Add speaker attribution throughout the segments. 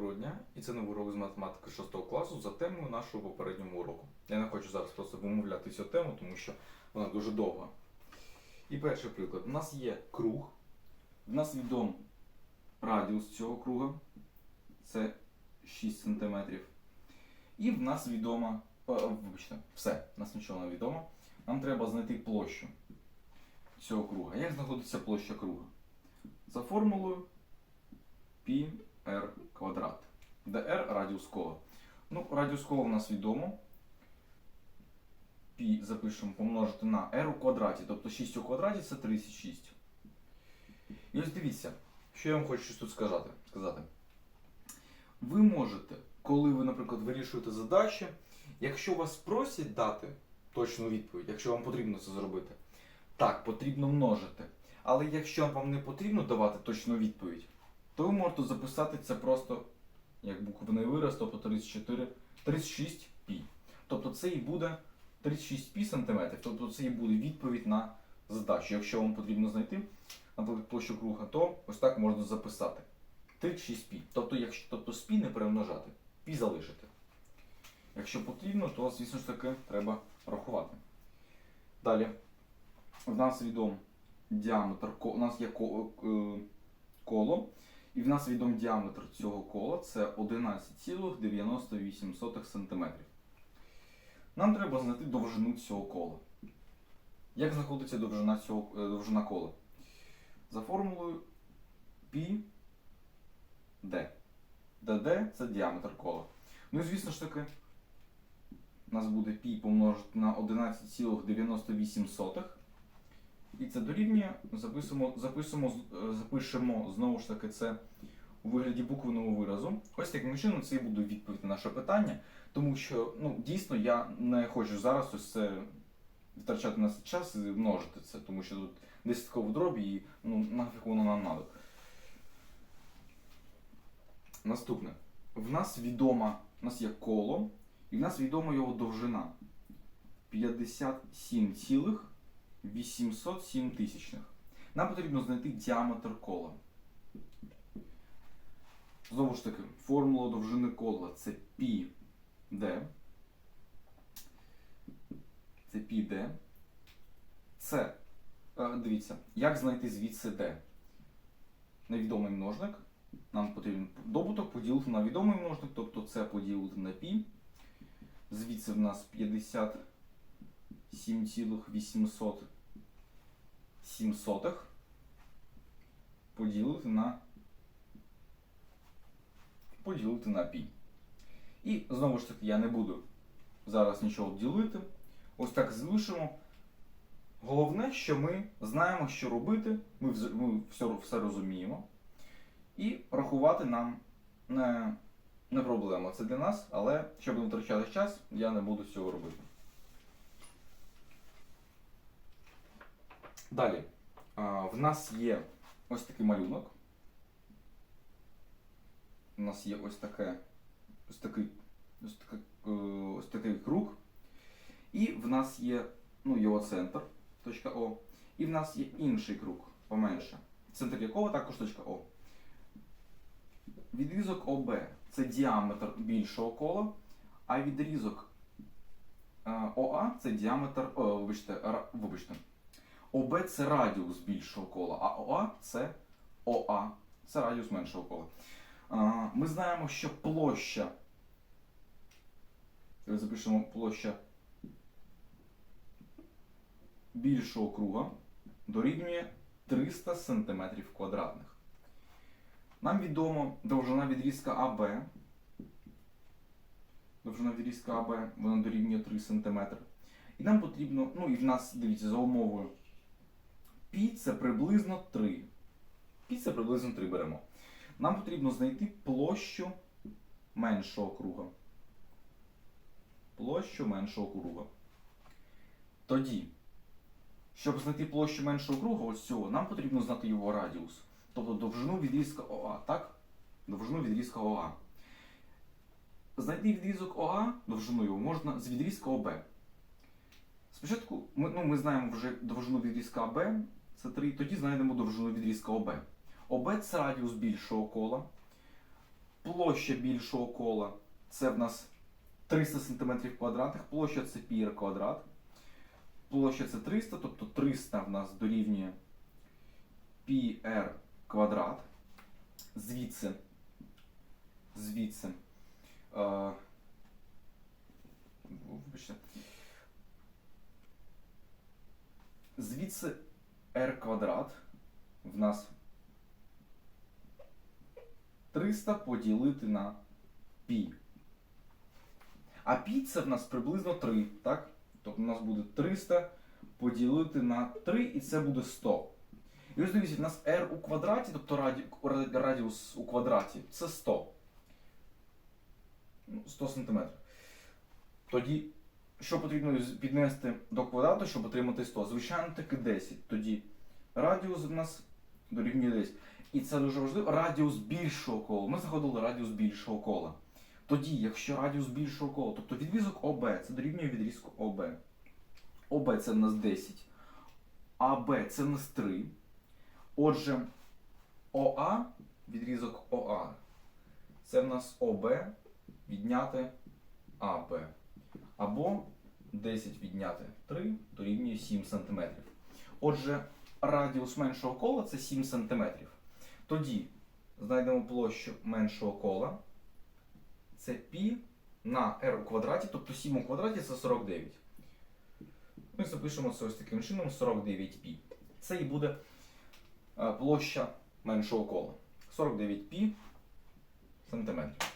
Speaker 1: доброго дня, і це новий урок з математики 6 класу за темою нашого попереднього уроку. Я не хочу зараз просто вимовляти цю тему, тому що вона дуже довга. І перший приклад. У нас є круг, в нас відом радіус цього круга, це 6 см. І в нас відома, вибачте, все, в нас нічого не відомо. Нам треба знайти площу цього круга. Як знаходиться площа круга? За формулою π r квадрат, де r радіус кола. Ну, радіус кола у нас відомо. Пі запишемо помножити на r у квадраті, тобто 6 у квадраті це 36. І ось дивіться, що я вам хочу тут сказати. Ви можете, коли ви, наприклад, вирішуєте задачі, якщо вас просять дати точну відповідь, якщо вам потрібно це зробити, так, потрібно множити. Але якщо вам не потрібно давати точну відповідь, то ви можете записати це просто як буквений вираз, тобто 34, 36 пі. Тобто це і буде 36 пі сантиметрів, тобто це і буде відповідь на задачу. Якщо вам потрібно знайти, наприклад, площу круга, то ось так можна записати. 36 пі. Тобто, якщо тобто з не перемножати, пі залишити. Якщо потрібно, то звісно ж таки треба рахувати. Далі. В нас відом діаметр, у нас є е, коло, і в нас відом діаметр цього кола це 11,98 см. Нам треба знайти довжину цього кола. Як знаходиться довжина, цього, е, довжина кола? За формулою π d. dd це діаметр кола. Ну і звісно ж таки, у нас буде π помножити на 11,98. І це дорівнює, записуємо, записуємо, е, запишемо знову ж таки це у вигляді буквеного виразу. Ось таким чином це і буде відповідь на наше питання, тому що ну, дійсно я не хочу зараз ось це втрачати на час і множити це, тому що тут десяткові дробі і ну, нафіг воно нам надо. Наступне. В нас відома, у нас є коло, і в нас відома його довжина 57,807 тисячних. Нам потрібно знайти діаметр кола. Знову ж таки, формула довжини кола це π d. Це π d. Це, е, дивіться, як знайти звідси d? Невідомий множник. Нам потрібен добуток поділити на відомий множник, тобто це поділити на π. Звідси в нас 57,807 поділити на поділити на π. І знову ж таки я не буду зараз нічого ділити. Ось так залишимо. Головне, що ми знаємо, що робити, ми, ми все, все розуміємо. І рахувати нам не, не проблема. Це для нас, але щоб не втрачати час, я не буду цього робити. Далі. В нас є ось такий малюнок. У нас є ось таке, ось такий, ось такий, е, ось такий круг. І в нас є ну, його центр, точка О. І в нас є інший круг, поменше. Центр якого також точка О. Відрізок ОБ це діаметр більшого кола, а відрізок е, ОА це діаметр. О, вибачте, вибачте. ОБ це радіус більшого кола, а ОА це ОА. Це радіус меншого кола. Ми знаємо, що площа. Запишемо площа більшого круга дорівнює 300 см квадратних. Нам відомо довжина відрізка АБ. Довжина відрізка АБ вона дорівнює 3 см. І нам потрібно, ну і в нас, дивіться, за умовою π це приблизно 3. Пі це приблизно 3 беремо. Нам потрібно знайти площу меншого круга. Площу меншого круга. Тоді, щоб знайти площу меншого круга, ось цього, нам потрібно знати його радіус. Тобто довжину відрізка ОА, так? Довжину відрізка ОА. Знайти відрізок ОА, довжину його, можна з відрізка ОБ. Спочатку ми, ну, ми знаємо вже довжину відрізка АБ, це 3, тоді знайдемо довжину відрізка ОБ. ОБ це радіус більшого кола. площа більшого кола це в нас 300 см квадратних, площа це πr квадрат. Площа це 300, тобто 300 в нас дорівнює πr квадрат. Звідси. Звідси. Е, вибачте. Звідси r квадрат в нас 300 поділити на π. А π це в нас приблизно 3, так? Тобто у нас буде 300 поділити на 3 і це буде 100. І ось дивіться, в нас r у квадраті, тобто раді, радіус у квадраті, це 100. Ну, 100 см. Тоді, що потрібно піднести до квадрату, щоб отримати 100? Звичайно, таки 10. Тоді радіус в нас дорівнює 10. І це дуже важливо. Радіус більшого кола. Ми знаходили радіус більшого кола. Тоді, якщо радіус більшого кола, тобто відрізок ОБ, це дорівнює відрізку ОБ. ОБ це в нас 10, АБ це в нас 3. Отже, ОА, відрізок ОА, це в нас ОБ відняти АБ Або 10 відняти 3 дорівнює 7 см. Отже, радіус меншого кола це 7 см. Тоді знайдемо площу меншого кола. Це π на r у квадраті, тобто 7 у квадраті це 49. Ми запишемо це ось таким чином 49π. Це і буде е, площа меншого кола. 49π сантиметрів.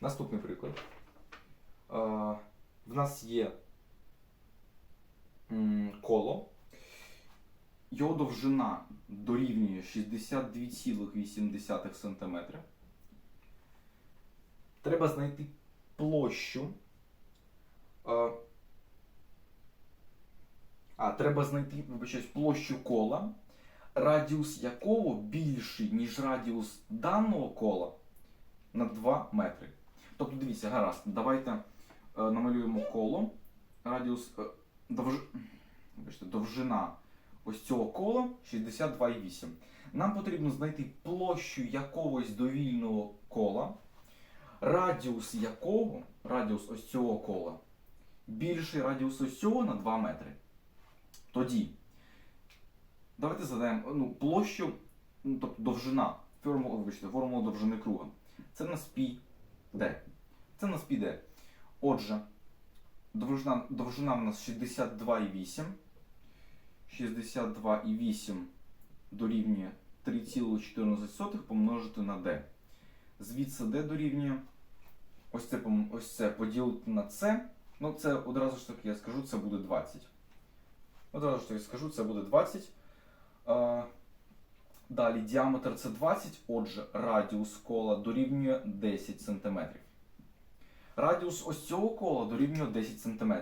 Speaker 1: Наступний приклад. Е, В нас є коло. Його довжина дорівнює 62,8 см. Треба знайти площу. е, А, треба знайти, вибачаюсь, площу кола, радіус якого більший, ніж радіус даного кола на 2 метри. Тобто, дивіться, гаразд, давайте е, намалюємо коло. Радіус е, довж... вибачте, довжина ось цього кола 62,8. Нам потрібно знайти площу якогось довільного кола, радіус якого, радіус ось цього кола, більший радіус ось цього на 2 метри. Тоді, давайте задаємо ну, площу, ну, тобто довжина, формула, вибачте, формула довжини круга. Це в нас пі d. Це в нас пі d. Отже, довжина, довжина в нас 62,8. 62,8 дорівнює 3,14 помножити на d. Звідси d дорівнює ось це, ось це поділити на c. Ну, це одразу ж таки я скажу, це буде 20. Одразу ж таки скажу, це буде 20. Далі діаметр це 20, отже, радіус кола дорівнює 10 см. Радіус ось цього кола дорівнює 10 см.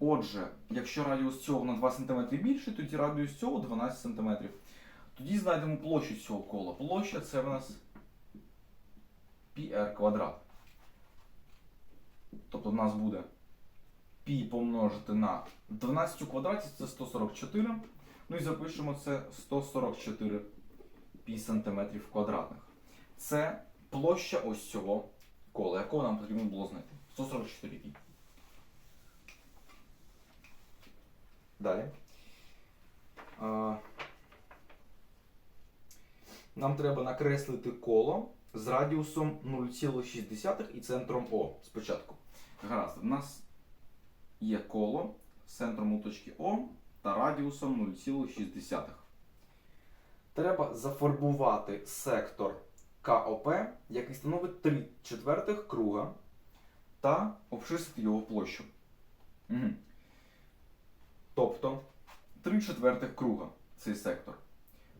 Speaker 1: Отже, якщо радіус цього на 2 см більший, тоді радіус цього 12 см. Тоді знайдемо площу цього кола. Площа це в нас πr квадрат. Тобто в нас буде π помножити на 12 у квадраті це 144. Ну і запишемо це 144 π сантиметрів квадратних. Це площа ось цього кола, якого нам потрібно було знайти. 144 π. Далі. Нам треба накреслити коло з радіусом 0,6 і центром О спочатку. Гаразд, у нас є коло з центром у точки О та радіусом 0,6. Треба зафарбувати сектор КОП, який становить 3 четвертих круга, та обчистити його площу. Угу. Тобто 3 четвертих круга цей сектор.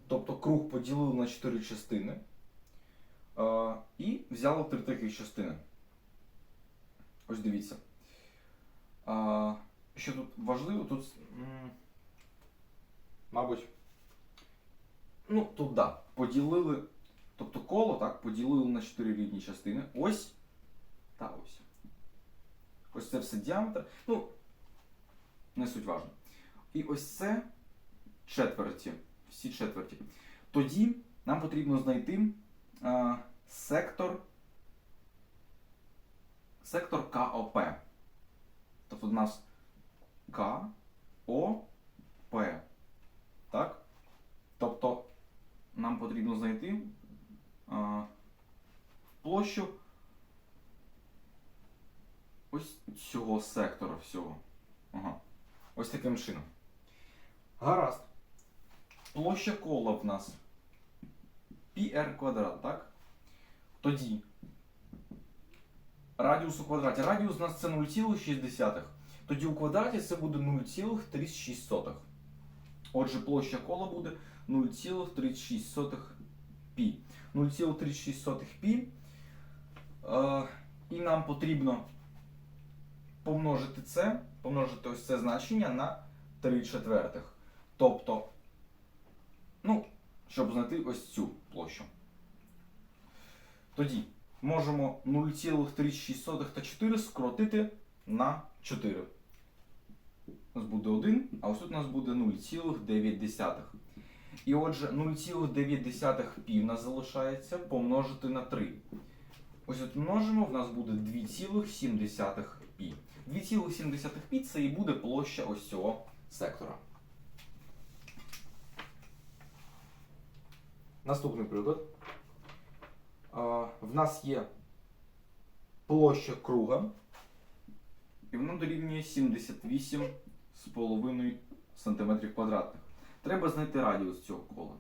Speaker 1: Тобто круг поділили на 4 частини е, і взяли 3 таких частини. Ось дивіться. Е, що тут важливо, тут, мабуть, ну, тут да, поділили, тобто коло так, поділили на 4 рівні частини. Ось та ось. Ось це все діаметр. Ну, не суть важно. І ось це четверті. Всі четверті. Тоді нам потрібно знайти е, сектор, сектор КОП. Тобто у нас К, О, П. Так? Тобто нам потрібно знайти площу ось цього сектора всього. Ага. Ось таким чином. Гаразд. Площа кола в нас πr квадрат, так? Тоді радіус у квадраті. Радіус у нас це 0,6. Тоді у квадраті це буде 0,36. Отже, площа кола буде 0,36 π. 0,36 π. І нам потрібно помножити це, помножити ось це значення на 3 четвертих. Тобто, ну, щоб знайти ось цю площу. Тоді можемо 0,36 та 4 скоротити на 4. У нас буде 1, а ось тут у нас буде 0,9. І отже, 0,9 пів нас залишається помножити на 3. Ось от множимо, в нас буде 2,7 пі. 2,7 пі це і буде площа ось цього сектора. Наступний приклад. В нас є площа круга, і вона дорівнює 78,5 см квадратних. Треба знайти радіус цього кола.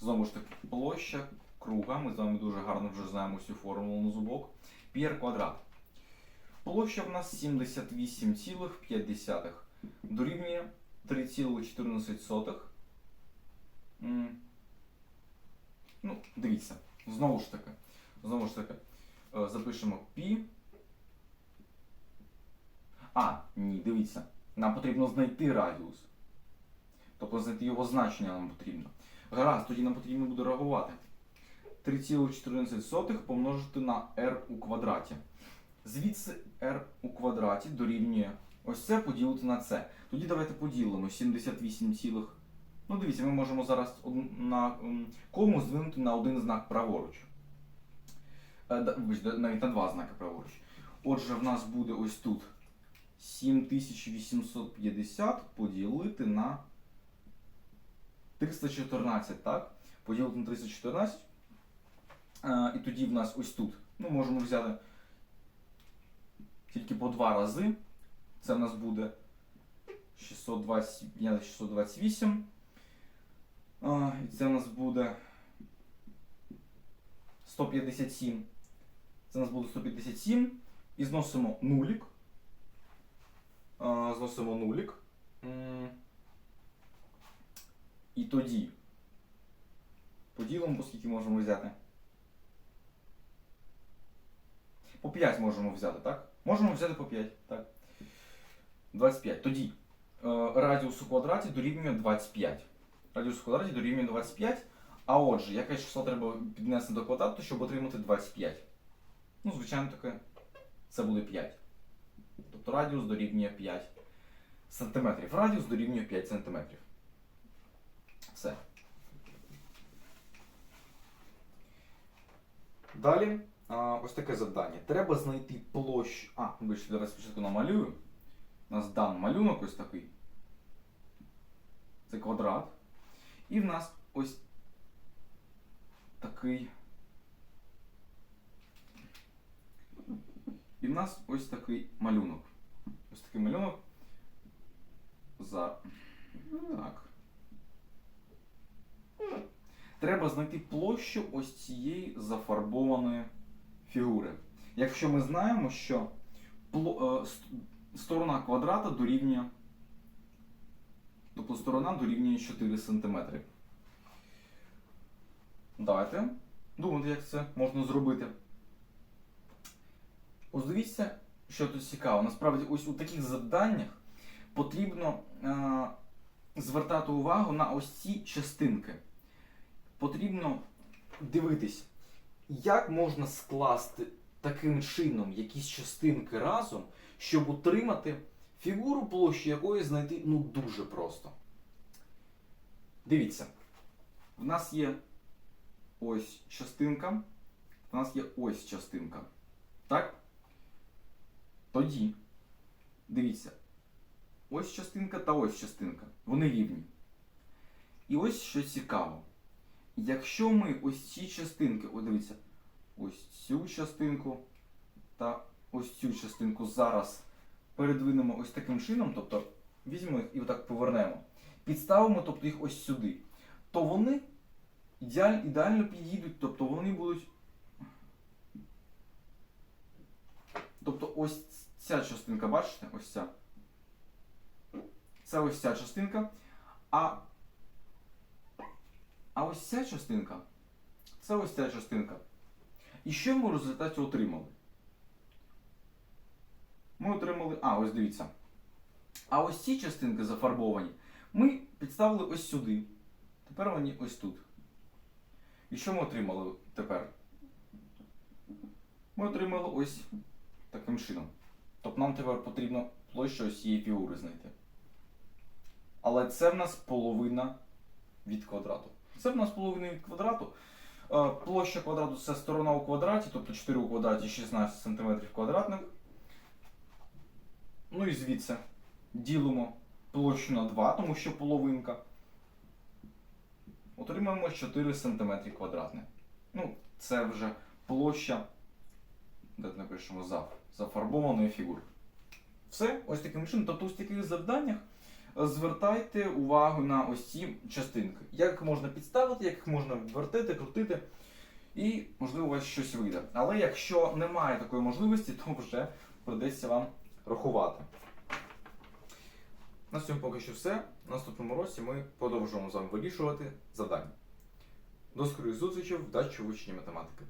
Speaker 1: Знову ж таки, площа круга. Ми з вами дуже гарно вже знаємо цю формулу на зубок. П'єр квадрат. Площа в нас 78,5 дорівнює 3,14. Ну, дивіться, знову ж таки, знову ж таки, е, запишемо π. А, ні, дивіться. Нам потрібно знайти радіус. Тобто знайти його значення нам потрібно. Гаразд, тоді нам потрібно буде реагувати. 3,14 помножити на r у квадраті. Звідси r у квадраті дорівнює ось це поділити на це. Тоді давайте поділимо 78, цілих. ну дивіться, ми можемо зараз на кому звинути на один знак праворуч. Е, навіть на два знаки праворуч. Отже, в нас буде ось тут 7850 поділити на 314, так? Поділити на 314. Е, і тоді в нас ось тут. Ну, можемо взяти тільки по два рази. Це в нас буде 620, 628. А, і це в нас буде 157. Це у нас буде 157. І зносимо нулік. А, зносимо нулік. І тоді поділимо, оскільки можемо взяти. По 5 можемо взяти, так? Можемо взяти по 5, так. 25. Тоді е, радіус у квадраті дорівнює 25. Радіус у квадраті дорівнює 25. А отже, яке число треба піднести до квадрату, щоб отримати 25? Ну, звичайно таке, це буде 5. Тобто радіус дорівнює 5 сантиметрів. Радіус дорівнює 5 сантиметрів. Все. Далі ось таке завдання. Треба знайти площу. А, вибачте, давай спочатку намалюю. У нас дан малюнок ось такий. Це квадрат. І в нас ось такий. І в нас ось такий малюнок. Ось такий малюнок. За. Так. Треба знайти площу ось цієї зафарбованої фігури. Якщо ми знаємо, що е, сторона квадрата дорівнює. Тобто сторона дорівнює 4 см. Давайте думати, як це можна зробити. Ось дивіться, що тут цікаво. Насправді, ось у таких завданнях потрібно е, звертати увагу на ось ці частинки. Потрібно дивитись, як можна скласти таким чином якісь частинки разом, щоб утримати фігуру площі якої знайти ну дуже просто. Дивіться, в нас є ось частинка, в нас є ось частинка. Так? Тоді, дивіться, ось частинка та ось частинка. Вони рівні. І ось що цікаво. Якщо ми ось ці частинки, о, дивіться, ось цю частинку та ось цю частинку зараз передвинемо ось таким чином, тобто візьмемо їх і отак повернемо, підставимо тобто, їх ось сюди, то вони ідеаль, ідеально підійдуть, тобто вони будуть. Тобто ось ця частинка, бачите? Ось ця. Це ось ця частинка. А, а ось ця частинка. Це ось ця частинка. І що ми в результаті отримали? Ми отримали. А, ось дивіться. А ось ці частинки зафарбовані. Ми підставили ось сюди. Тепер вони ось тут. І що ми отримали тепер? Ми отримали ось таким чином. Тобто нам тепер потрібно площу ось цієї фігури знайти. Але це в нас половина від квадрату. Це в нас половина від квадрату. Е, Площа квадрату це сторона у квадраті, тобто 4 у квадраті 16 см квадратних. Ну і звідси ділимо площу на 2, тому що половинка. Отримаємо 4 см квадратних. Ну, це вже площа, де напишемо за, зафарбованої фігури. Все, ось таким чином. Тобто, ось в таких завданнях е, звертайте увагу на ось ці частинки. Як можна підставити, як їх можна вертити, крутити. І, можливо, у вас щось вийде. Але якщо немає такої можливості, то вже придеться вам рахувати. На цьому поки що все. В наступному році ми продовжуємо з вами вирішувати завдання. До скорої зустрічі, вдачі у вивченні математики.